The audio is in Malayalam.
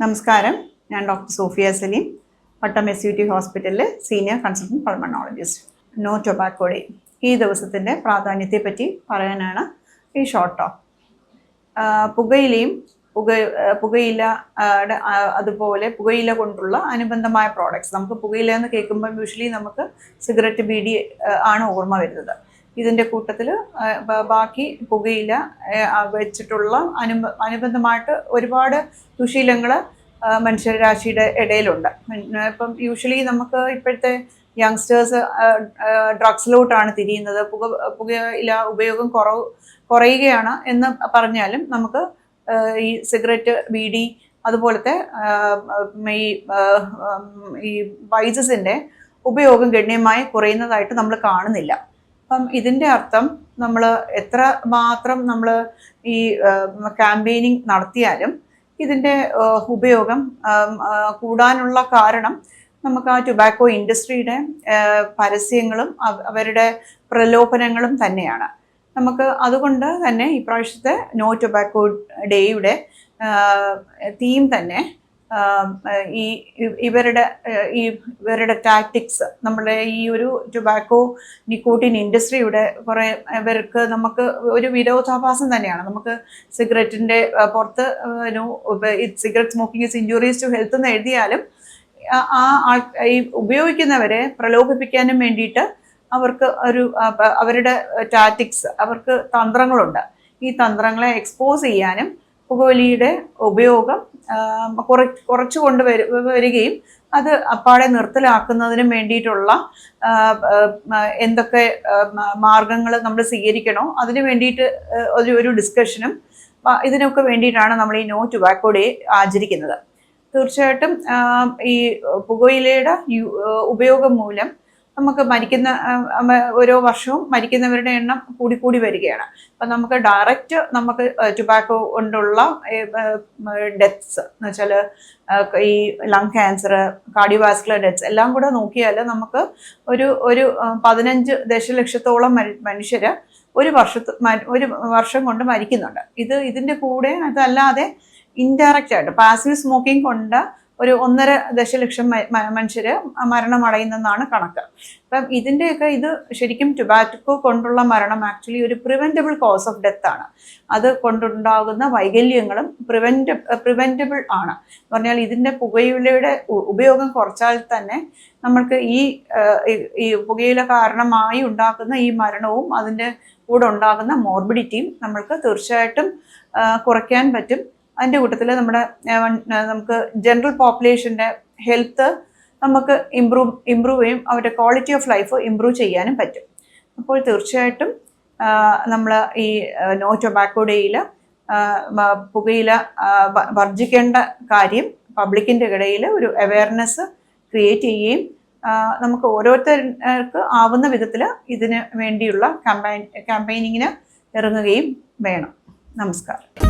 നമസ്കാരം. ഞാൻ doctor Sophia Saleem Pattom S U T ഹോസ്പിറ്റലിലെ senior consultant pulmonologist. No tobacco day. ഈ ദിവസത്തിന്റെ പ്രാധാന്യത്തെപ്പറ്റി പറയാനാണ് ഈ ഷോർട്ട് ടോക്ക്. പുകയിലയും പുക പുകയില അതുപോലെ പുകയില കൊണ്ടുള്ള അനുബന്ധമായ പ്രോഡക്ട്സ് നമുക്ക് പുകയില എന്ന് കേൾക്കുമ്പോൾ യൂഷ്വലി നമുക്ക് സിഗരറ്റ് ബീഡി ആണ് ഓർമ്മ വരുന്നത്. ഇതിന്റെ കൂട്ടത്തിൽ ബാക്കി പുകയില വെച്ചിട്ടുള്ള അനുബ അനുബന്ധമായിട്ട് ഒരുപാട് ദുശീലങ്ങൾ മനുഷ്യരാശിയുടെ ഇടയിലുണ്ട്. ഇപ്പം യൂഷ്വലി നമുക്ക് ഇപ്പോഴത്തെ യങ്സ്റ്റേഴ്സ് ഡ്രഗ്സിലോട്ടാണ് തിരിയുന്നത്. പുക പുകയില ഉപയോഗം കുറവ് കുറയുകയാണ് എന്ന് പറഞ്ഞാലും നമുക്ക് ഈ സിഗരറ്റ് ബീഡി അതുപോലത്തെ ഈ ഈ വൈസസിന്റെ ഉപയോഗം ഗണ്യമായി കുറയുന്നതായിട്ട് നമ്മൾ കാണുന്നില്ല. അപ്പം ഇതിന്റെ അർത്ഥം നമ്മൾ എത്ര മാത്രം നമ്മൾ ഈ ക്യാമ്പയിനിങ് നടത്തിയാലും ഇതിന്റെ ഉപയോഗം കൂടാനുള്ള കാരണം നമുക്ക് ആ ടുബാക്കോ ഇൻഡസ്ട്രിയുടെ പരസ്യങ്ങളും അവരുടെ പ്രലോഭനങ്ങളും തന്നെയാണ്. നമുക്ക് അതുകൊണ്ട് തന്നെ ഇപ്രാവശ്യത്തെ നോ ടൊബാക്കോ ഡേയുടെ തീം തന്നെ ഈ ഇവരുടെ ഈ ഇവരുടെ ടാക്ടിക്സ് നമ്മുടെ ഈ ഒരു ടൊബാക്കോ നിക്കോട്ടിൻ ഇൻഡസ്ട്രിയുടെ കുറേ ഇവർക്ക് നമുക്ക് ഒരു വിരോധാഭാസം തന്നെയാണ്. നമുക്ക് സിഗരറ്റിന്റെ പുറത്ത് cigarette smoking is injuries to health എന്ന് എഴുതിയാലും ആ- ആൾ ഈ ഉപയോഗിക്കുന്നവരെ പ്രലോഭിപ്പിക്കാനും വേണ്ടിയിട്ട് അവർക്ക് ഒരു അവരുടെ ടാറ്റിക്സ് അവർക്ക് തന്ത്രങ്ങളുണ്ട്. ഈ തന്ത്രങ്ങളെ എക്സ്പോസ് ചെയ്യാനും പുകവലിയുടെ ഉപയോഗം കുറ കുറച്ചു കൊണ്ടുവരു വരികയും അത് അപ്പാടെ നിർത്തലാക്കുന്നതിനും വേണ്ടിയിട്ടുള്ള എന്തൊക്കെ മാർഗങ്ങൾ നമ്മൾ സ്വീകരിക്കണോ അതിന് വേണ്ടിയിട്ട് ഒരു ഒരു ഡിസ്കഷനും ഇതിനൊക്കെ വേണ്ടിയിട്ടാണ് നമ്മൾ ഈ നോ ടുബാക്കോ ഡേ ആചരിക്കുന്നത്. തീർച്ചയായിട്ടും ഈ പുകയിലയുടെ ഉപയോഗം മൂലം നമുക്ക് മരിക്കുന്ന ഓരോ വർഷവും മരിക്കുന്നവരുടെ എണ്ണം കൂടി കൂടി വരികയാണ്. അപ്പം നമുക്ക് ഡയറക്റ്റ് നമുക്ക് ടുബാക്കോ കൊണ്ടുള്ള ഡെത്ത്സ് എന്ന് വെച്ചാൽ ഈ ലങ് ക്യാൻസർ കാർഡിയോവാസ്കുലർ ഡെത്ത്സ് എല്ലാം കൂടെ നോക്കിയാൽ നമുക്ക് ഒരു ഒരു പതിനഞ്ച് ദശലക്ഷത്തോളം മനുഷ്യർ ഒരു വർഷത്ത് ഒരു വർഷം കൊണ്ട് മരിക്കുന്നുണ്ട്. ഇത് ഇതിന്റെ കൂടെ അതല്ലാതെ ഇൻഡയറക്റ്റ് ആയിട്ട് പാസീവ് സ്മോക്കിംഗ് കൊണ്ട് ഒരു ഒന്നര ദശലക്ഷം മനുഷ്യർ മരണമടയുന്നെന്നാണ് കണക്ക്. അപ്പം ഇതിന്റെയൊക്കെ ഇത് ശരിക്കും ടുബാറ്റോ കൊണ്ടുള്ള മരണം ആക്ച്വലി ഒരു പ്രിവെന്റബിൾ കോസ് ഓഫ് ഡെത്ത് ആണ്. അത് കൊണ്ടുണ്ടാകുന്ന വൈകല്യങ്ങളും പ്രിവെന്റ പ്രിവെന്റബിൾ ആണ്. എന്ന് പറഞ്ഞാൽ ഇതിന്റെ പുകയിലയുടെ ഉപയോഗം കുറച്ചാൽ തന്നെ നമ്മൾക്ക് ഈ- ഈ പുകയില കാരണമായി ഉണ്ടാക്കുന്ന ഈ മരണവും അതിന്റെ കൂടെ ഉണ്ടാകുന്ന മോർബിഡിറ്റിയും നമ്മൾക്ക് തീർച്ചയായിട്ടും കുറയ്ക്കാൻ പറ്റും. അതിന്റെ കൂട്ടത്തിൽ നമ്മുടെ നമുക്ക് ജനറൽ പോപ്പുലേഷന്റെ ഹെൽത്ത് നമുക്ക് ഇമ്പ്രൂവ് ഇമ്പ്രൂവ് ചെയ്യും. അവരുടെ ക്വാളിറ്റി ഓഫ് ലൈഫ് ഇമ്പ്രൂവ് ചെയ്യാനും പറ്റും. അപ്പോൾ തീർച്ചയായിട്ടും നമ്മൾ ഈ നോ ടൊബാക്കോ ഡേയിൽ പുകയില വർജിക്കേണ്ട കാര്യം പബ്ലിക്കിന്റെ ഇടയിൽ ഒരു അവയർനെസ് ക്രിയേറ്റ് ചെയ്യുകയും നമുക്ക് ഓരോരുത്തർക്ക് ആവുന്ന വിധത്തിൽ ഇതിന് വേണ്ടിയുള്ള ക്യാമ്പയിൻ ക്യാമ്പയിനിങ്ങിന് ഇറങ്ങുകയും വേണം. നമസ്കാരം.